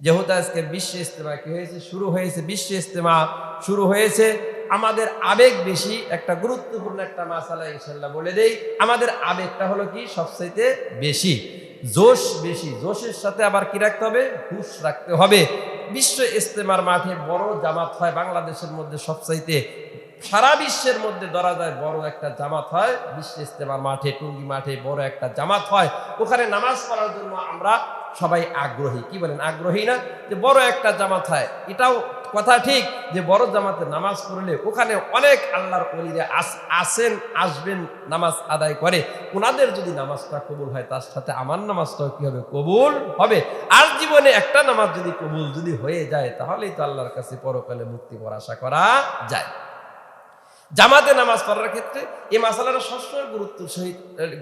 যেহেতু আজকে বিশ্ব ইস্তেমা কি হয়েছে? শুরু হয়েছে বিশ্ব ইস্তেমা শুরু হয়েছে আমাদের আবেগ বেশি, একটা গুরুত্বপূর্ণ একটা মাসালা ইনশাল্লাহ বলে দেই। আমাদের আবেগটা হলো কি? সবচাইতে বেশি, জোশ বেশি। জোশের সাথে আবার কি রাখতে হবে? হুশ রাখতে হবে। বিশ্ব ইস্তেমার মাঠে বড় জামাত হয়, বাংলাদেশের মধ্যে সবচাইতে, সারা বিশ্বের মধ্যে ধরা যায় বড় একটা জামাত হয়। বিশ্ব ইস্তেমার মাঠে, টুঙ্গি মাঠে বড় একটা জামাত হয়। ওখানে নামাজ পড়ার জন্য আমরা সবাই আগ্রহী। কি বলেন? আগ্রহী না? যে বড় একটা জামাত হয়। এটাও কথা ঠিক যে বড় জামাতে নামাজ পড়লে ওখানে অনেক আল্লাহর অলিরা আসেন, আসবেন, নামাজ আদায় করে। ওনাদের যদি নামাজটা কবুল হয়, তার সাথে আমার নামাজটাও কি হবে? কবুল হবে। আর জীবনে একটা নামাজ যদি কবুল যদি হয়ে যায়, তাহলেই তো আল্লাহর কাছে পরকালে মুক্তি পর আশা করা যায়। জামাতে নামাজ পড়ার ক্ষেত্রে এই মাসালাটা সবসময় গুরুত্ব সহিত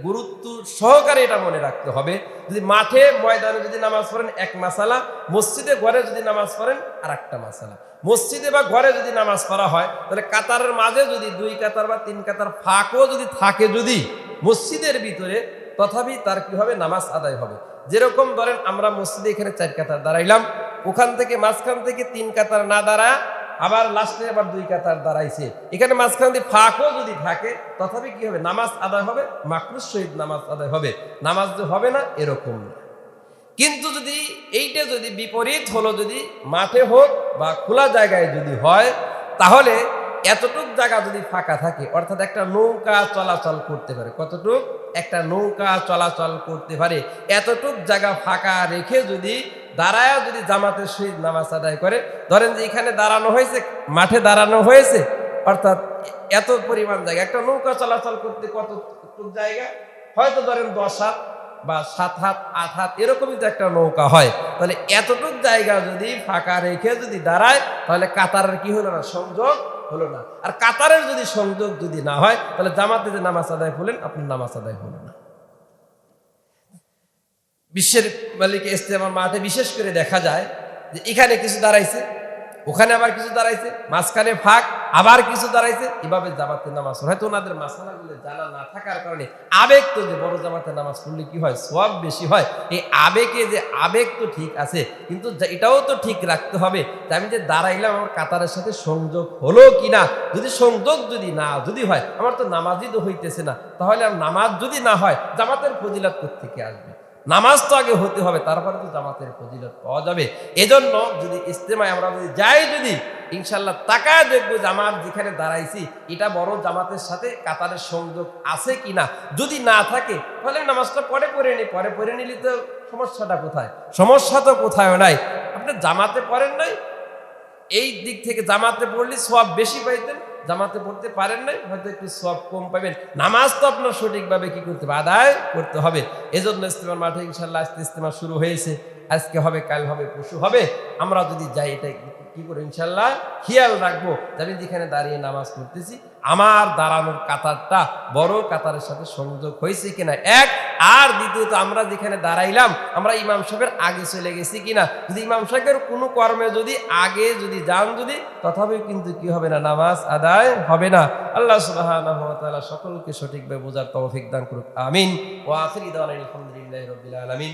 গুরুত্ব সহকারে এটা মনে রাখতে হবে। যদি মাঠে, ময়দানে যদি নামাজ পড়েন, এক মাসালা। মসজিদে, ঘরে যদি নামাজ পড়েন আর একটা মাসালা। মসজিদে বা ঘরে যদি নামাজ পড়া হয়, তাহলে কাতারের মাঝে যদি দুই কাতার বা তিন কাতার ফাঁকও যদি থাকে যদি, মসজিদের ভিতরে, তথাপি তার কি হবে? নামাজ আদায় হবে। যেরকম ধরেন আমরা মসজিদে এখানে চার কাতার দাঁড়াইলাম, ওখান থেকে মাঝখান থেকে তিন কাতার না দাঁড়া আবার লাস্টে আবার দুই কাতার দাঁড়াইছে। এখানে মাঝখান দিয়ে ফাঁকও যদি থাকে, তথাপি কি হবে? নামাজ আদায় হবে? মাকরুস সহিত নামাজ আদায় হবে। নামাজ যে হবে না, এরকম কিন্তু যদি এইটা যদি বিপরীত হলো, যদি মাঠে হোক বা খোলা জায়গায় যদি হয়, তাহলে এতটুক জায়গা যদি ফাঁকা থাকে, অর্থাৎ একটা নৌকা চলাচল করতে পারে। কতটুক? একটা নৌকা চলাচল করতে পারে। এতটুক জায়গা ফাঁকা রেখে যদি দাঁড়ায় যদি জামাতের সহিত নামাজ আদায় করে, ধরেন যে এখানে দাঁড়ানো হয়েছে, মাঠে দাঁড়ানো হয়েছে, অর্থাৎ এত পরিমাণ জায়গা, একটা নৌকা চলাচল করতে কত জায়গা? হয়তো ধরেন দশ হাত বা সাত হাত, আট হাত, এরকমই তো একটা নৌকা হয়। তাহলে এতটুক জায়গা যদি ফাঁকা রেখে যদি দাঁড়ায়, তাহলে কাতারের কি হলো না? সংযোগ হলো না। আর কাতারের যদি সংযোগ যদি না হয়, তাহলে জামাতে যে নামাজ আদায় হলেন আপনার নামাজ আদায় হলো না। বিশ্বের মালিক ইস্তেমার মাঠে বিশেষ করে দেখা যায় যে এখানে কিছু দাঁড়াইছে, ওখানে আবার কিছু দাঁড়াইছে, মাঝখানে ফাঁক, আবার কিছু দাঁড়াইছে। এভাবে জামাতে নামাজ, হয়তো ওনাদের মাসালাগুলো জানা না থাকার কারণে আবেগ তো যে বড় জামাতে নামাজ পড়লে কি হয়? সব বেশি হয়। এই আবেগে যে আবেগ তো ঠিক আছে, কিন্তু এটাও তো ঠিক রাখতে হবে যে আমি যে দাঁড়াইলাম আমার কাতারের সাথে সংযোগ হলো কি না? যদি সংযোগ যদি না যদি হয়, আমার তো নামাজই তো হইতেছে না। তাহলে আর নামাজ যদি না হয়, জামাতের ফজিলাত থেকে আসবে? নামাজ তো আগে হতে হবে, তারপরে তো জামাতের ফজিলত পাওয়া যাবে। এজন্য যদি ইস্তেমায় আমরা যদি যাই, যদি ইনশাল্লাহ তাকায় দেখব জামাত যেখানে দাঁড়াইছি, এটা বড় জামাতের সাথে কাতারের সংযোগ আছে কিনা? যদি না থাকে, তাহলে নামাজটা পরে পড়ে নি পরে পড়ে নিলে তো সমস্যাটা কোথায়? সমস্যা তো কোথায় নাই। আপনি জামাতে পড়েন নাই? এই দিক থেকে জামাতে পড়লে সব বেশি পাইতেন। জামাতে পড়তে পারেন নাই, হয়তো একটু সব কম পাবেন। নামাজ তো আপনার সঠিকভাবে কি করতে হবে? আদায় করতে হবে। এজন্য ইস্তেমার মাঠে ইনশাল্লাহ আজকে ইস্তেমা শুরু হয়েছে। আজকে হবে, কাল হবে পশু হবে। আমরা যদি যাই, এটা কি করে ইনশাল্লাহ খেয়াল রাখব। আমি যেখানে দাঁড়িয়ে নামাজ পড়তেছি, আমার দাঁড়ানোর কাতারটা বড় কাতারের সাথে সংযোগ হয়েছে কিনা? এক। আর দ্বিতীয়ত, আমরা যেখানে দাঁড়াইলাম, আমরা ইমাম সাহেবের আগে চলে গেছি কিনা? যদি ইমাম সাহেবের কোনো কর্মে যদি আগে যদি যান যদি তথাপি কিন্তু কি হবে না? নামাজ আদায় হবে না। আল্লাহ সুবহানাহু ওয়া তাআলা সকলকে সঠিকভাবে বোঝার তৌফিক দান করুক। আমিন। ওয়া আখিরি দাওয়ানা আলহামদুলিল্লাহি রাব্বিল আলমিন।